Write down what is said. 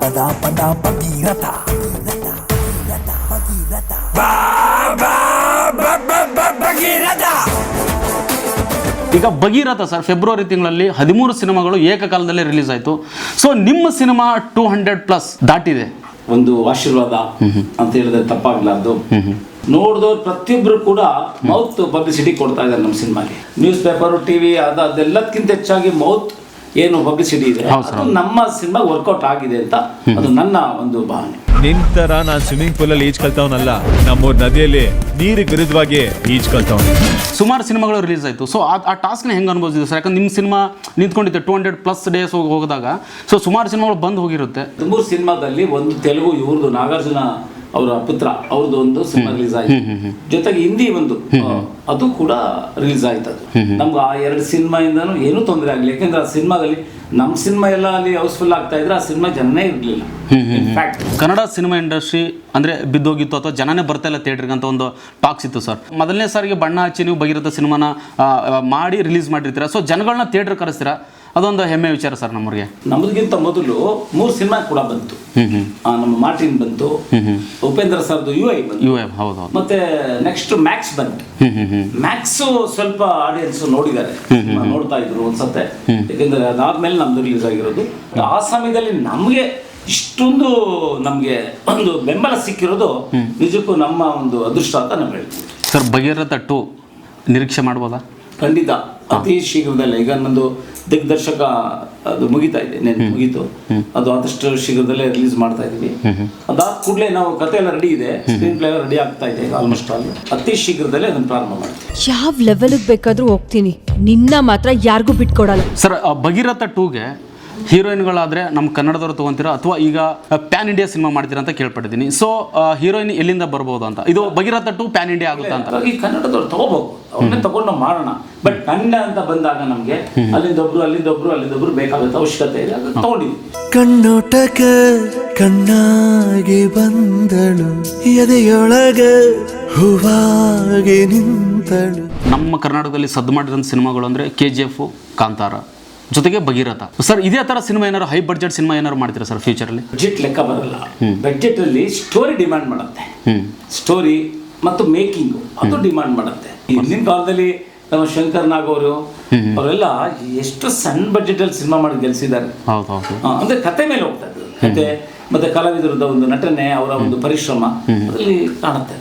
ಪದ ಪದ ಭಗೀರಥ ಈಗ ಭಗೀರಥ ಸರ್ ಫೆಬ್ರವರಿ ತಿಂಗಳಲ್ಲಿ ಹದಿಮೂರು ಸಿನಿಮಾಗಳು ಏಕಕಾಲದಲ್ಲಿ ರಿಲೀಸ್ ಆಯಿತು ಸೊ ನಿಮ್ಮ ಸಿನಿಮಾ ಟೂ ಹಂಡ್ರೆಡ್ ಪ್ಲಸ್ ದಾಟಿದೆ ಒಂದು ಆಶೀರ್ವಾದ ಅಂತ ಹೇಳಿದ್ರೆ ತಪ್ಪಾಗ್ಲಾರ್ದು ನೋಡಿದವ್ರು ಪ್ರತಿಯೊಬ್ರು ಕೂಡ ಮೌತ್ ಪಬ್ಲಿಸಿಟಿ ಕೊಡ್ತಾ ಇದ್ದಾರೆ ನಮ್ಮ ಸಿನಿಮಾಗೆ ನ್ಯೂಸ್ ಪೇಪರ್ ಟಿವಿ ಅದು ಅದೆಲ್ಲದಕ್ಕಿಂತ ಹೆಚ್ಚಾಗಿ ಮೌತ್ ಏನು ಪಬ್ಲಿಸಿಟಿ ಇದೆ? ಅದು ನಮ್ಮ ಸಿನಿಮಾ ವರ್ಕೌಟ್ ಆಗಿದೆ ಅಂತ ಅದು ನನ್ನ ಒಂದು ಭಾವನೆ. ನಿಂತರ ನಾನು ನಾನ್ ಸ್ವಿಮ್ಮಿಂಗ್ ಪೂಲ್ ಅಲ್ಲಿ ಈಜ್ ಕಲ್ತವನಲ್ಲ ನಮ್ಮೂರ್ ನದಿಯಲ್ಲಿ ನೀರಿಗೆ ವಿರುದ್ಧವಾಗಿ ಈಜ್ ಕಲ್ತವನು. ಸುಮಾರು ಸಿನಿಮಾಗಳು ರಿಲೀಸ್ ಆಯಿತು. ಸೊ ಆ ಆ ಟಾಸ್ಕ್ನ ಹೆಂಗೆ ಅನುಭವಿಸಿದೆ ಸರ್ ಯಾಕಂದ್ರೆ ನಿಮ್ಮ ಸಿನಿಮಾ ನಿಂತ್ಕೊಂಡಿದ್ದೆ ಟೂ ಹಂಡ್ರೆಡ್ ಪ್ಲಸ್ ಡೇಸ್ ಹೋಗಿ ಹೋಗಿದಾಗ. ಸೊ ಸುಮಾರು ಸಿನಿಮಾಗಳು ಬಂದು ಹೋಗಿರುತ್ತೆ. ಮೂರು ಸಿನಿಮಾದಲ್ಲಿ ಒಂದು ತೆಲುಗು ಇವ್ರದ್ದು ನಾಗಾರ್ಜುನ ಅವರ ಪುತ್ರ ಅವ್ರದ್ದು ಒಂದು ಸಿನಿಮಾ ರಿಲೀಸ್ ಆಯ್ತು. ಜೊತೆಗೆ ಹಿಂದಿ ಒಂದು ಅದು ಕೂಡ ರಿಲೀಸ್ ಆಯ್ತು ಅದು. ನಮ್ಗೆ ಆ ಎರಡು ಸಿನಿಮಾಯಿಂದನೂ ಏನೂ ತೊಂದರೆ ಆಗಲಿ ಯಾಕೆಂದ್ರೆ ಆ ಸಿನಿಮಾದಲ್ಲಿ ನಮ್ಮ ಸಿನಿಮಾ ಎಲ್ಲ ಅಲ್ಲಿ ಹೌಸ್ಫುಲ್ ಆಗ್ತಾ ಇದ್ರೆ ಆ ಸಿನಿಮಾ ಜನನೇ ಇರಲಿಲ್ಲ. ಕನ್ನಡ ಸಿನಿಮಾ ಇಂಡಸ್ಟ್ರಿ ಅಂದ್ರೆ ಬಿದ್ದೋಗಿತ್ತು ಅಥವಾ ಜನನೇ ಬರ್ತಾ ಇಲ್ಲ ಥಿಯೇಟ್ರಿಗೆ ಅಂತ ಒಂದು ಟಾಕ್ಸ್ ಇತ್ತು ಸರ್ ಮೊದಲನೇ ಸಾರಿಗೆ ಬಣ್ಣ ಹಚ್ಚಿ ನೀವು ಭಗೀರಥ ಸಿನಿಮಾನ ಮಾಡಿ ರಿಲೀಸ್ ಮಾಡಿರ್ತೀರಾ? ಸೊ ಜನಗಳನ್ನ ಥಿಯೇಟರ್ ಕರೆಸ್ತೀರಾ? ಅದೊಂದು ಹೆಮ್ಮೆ ವಿಚಾರ ಸರ್ ನಮ್ಮವ್ರಿಗೆ ನಮ್ದಗಿಂತ ಮೊದಲು ಮೂರು ಸಿನಿಮಾ ಕೂಡ ಬಂತು. ಆ, ನಮ್ಮ ಮಾರ್ಟಿನ್ ಬಂತು. ಉಪೇಂದ್ರ ಸರ್ದು ಯು ಐ ಬಂತು. ಯು ಎಂ ಹೌದು ಹೌದು ಮತ್ತೆ ನೆಕ್ಸ್ಟ್ ಮ್ಯಾಕ್ಸ್ ಬಂತು. ಹ್ಮ್ ಮ್ಯಾಕ್ಸು ಸ್ವಲ್ಪ ಆಡಿಯನ್ಸ್ ನೋಡಿದ್ದಾರೆ. ಸಿನಿಮಾ ನೋಡ್ತಾ ಇದ್ರು ಒಂದ್ಸತ್ತೆ ಯಾಕಂದ್ರೆ ಅದಾದ್ಮೇಲೆ ನಮ್ದು ರಿಲೀಸ್ ಆಗಿರೋದು. ಆ ಸಮಯದಲ್ಲಿ ನಮ್ಗೆ ಇಷ್ಟೊಂದು ನಮ್ಗೆ ಒಂದು ಬೆಂಬಲ ಸಿಕ್ಕಿರೋದು ನಿಜಕ್ಕೂ ನಮ್ಮ ಒಂದು ಅದೃಷ್ಟ ಅಂತ ನಾವು ಹೇಳ್ತೀವಿ. ಸರ್ ಭಗೀರಥ ಟು ನಿರೀಕ್ಷೆ ಮಾಡ್ಬೋದಾ? ಖಂಡಿತ. ಅತಿ ಶೀಘ್ರದಲ್ಲೇ. ಈಗ ನಂದು ದಿಗ್ದರ್ಶಕ ಅದು ಮುಗಿತಾ ಇದೆ ನೆನ್ನೆ ಮುಗೀತು. ಅದು ಆದಷ್ಟು ಶೀಘ್ರದಲ್ಲೇ ರಿಲೀಸ್ ಮಾಡ್ತಾ ಇದೀವಿ ಅದಾದ ಕೂಡಲೇ ನಾವು ಕತೆ ಎಲ್ಲ ರೆಡಿ ಇದೆ ಸ್ಕ್ರೀನ್ ಪ್ಲೇ ರೆಡಿ ಆಗ್ತಾ ಇದೆ ಈಗ ಆಲ್ಮೋಸ್ಟ್ ಆಲ್ ಅತಿ ಶೀಘ್ರದಲ್ಲೇ ಅದನ್ನು ಪ್ರಾರಂಭ ಮಾಡ್ತೀವಿ ಯಾವ ಲೆವೆಲ್ಗೆ ಬೇಕಾದ್ರೂ ಹೋಗ್ತೀನಿ. ನಿನ್ನ ಮಾತ್ರ ಯಾರಿಗೂ ಬಿಟ್ಕೊಡಲ್ಲ. ಸರ್ ಭಗೀರಥ ಟೂಗೆ ಹೀರೋಯಿನ್ಗಳಾದರೆ ನಮ್ಮ ಕನ್ನಡದವರು ತೊಗೊಂತೀರಾ? ಅಥವಾ ಈಗ ಪ್ಯಾನ್ ಇಂಡಿಯಾ ಸಿನಿಮಾ ಮಾಡ್ತೀರಾ ಅಂತ ಕೇಳ್ಪಟ್ಟಿದ್ದೀನಿ. ಸೊ ಹೀರೋಯಿನ್ ಎಲ್ಲಿಂದ ಬರ್ಬೋದು ಅಂತ? ಇದು ಭಗೀರಥ ಟು ಪ್ಯಾನ್ ಇಂಡಿಯಾ ಆಗುತ್ತಾ ಅಂತ. ಈ ಕನ್ನಡದವ್ರು ತಗೋಬೇಕು. ಅವನ್ನೇ ತಗೊಂಡು ಮಾಡೋಣ ಬಟ್ ಕನ್ನಡ ಅಂತ ಬಂದಾಗ ನಮಗೆ ಅಲ್ಲಿಂದ ಒಬ್ರು ಅಲ್ಲಿಂದ ಒಬ್ರು ಅಲ್ಲಿಂದ ಒಬ್ರು ಬೇಕಾಗುತ್ತೆ ಅವಶ್ಯಕತೆ ಇದೆ. ತಗೊಂಡಿದ್ವಿ ಕಣ್ಣೋಟಕ ಕಣ್ಣಾಗಿ ಬಂದಳು. ಎದೆಯೊಳಗ ಹೂವಾಗಿ ನಿಂತಳು. ನಮ್ಮ ಕರ್ನಾಟಕದಲ್ಲಿ ಸದ್ದು ಮಾಡಿರೋ ಸಿನಿಮಾಗಳು ಅಂದರೆ ಕೆ ಜಿ ಎಫ್ ಕಾಂತಾರ ಜೊತೆಗೆ ಭಗೀರಥ. ಸರ್ ಇದೇ ತರ ಸಿನಿಮಾ ಏನಾರು ಹೈ ಬಡ್ಜೆಟ್ ಸಿನಿಮಾ ಏನಾರು ಮಾಡ್ತೀರಾ ಸರ್ ಫ್ಯೂಚರ್ ಅಲ್ಲಿ? ಬಜೆಟ್ ಲೆಕ್ಕ ಬರಲ್ಲ. ಬಜೆಟ್ ಅಲ್ಲಿ ಸ್ಟೋರಿ ಡಿಮ್ಯಾಂಡ್ ಮಾಡುತ್ತೆ. ಸ್ಟೋರಿ ಮತ್ತು ಮೇಕಿಂಗ್ ಅದು ಡಿಮ್ಯಾಂಡ್ ಮಾಡುತ್ತೆ. ಹಿಂದಿನ ಕಾಲದಲ್ಲಿ ನಮ್ಮ ಶಂಕರ್ ನಾಗ್ ಅವರು ಅವರೆಲ್ಲ ಎಷ್ಟು ಸಣ್ಣ ಬಜೆಟ್ ಅಲ್ಲಿ ಸಿನಿಮಾ ಮಾಡಿ ಗೆಲ್ಸಿದ್ದಾರೆ. ಅಂದ್ರೆ ಕತೆ ಮೇಲೆ ಹೋಗ್ತಾ ಕತೆ ಮತ್ತೆ ಕಲಾವಿದರದ ಒಂದು ನಟನೆ ಅವರ ಒಂದು ಪರಿಶ್ರಮ. ಅದರಲ್ಲಿ ಕಾಣುತ್ತೆ.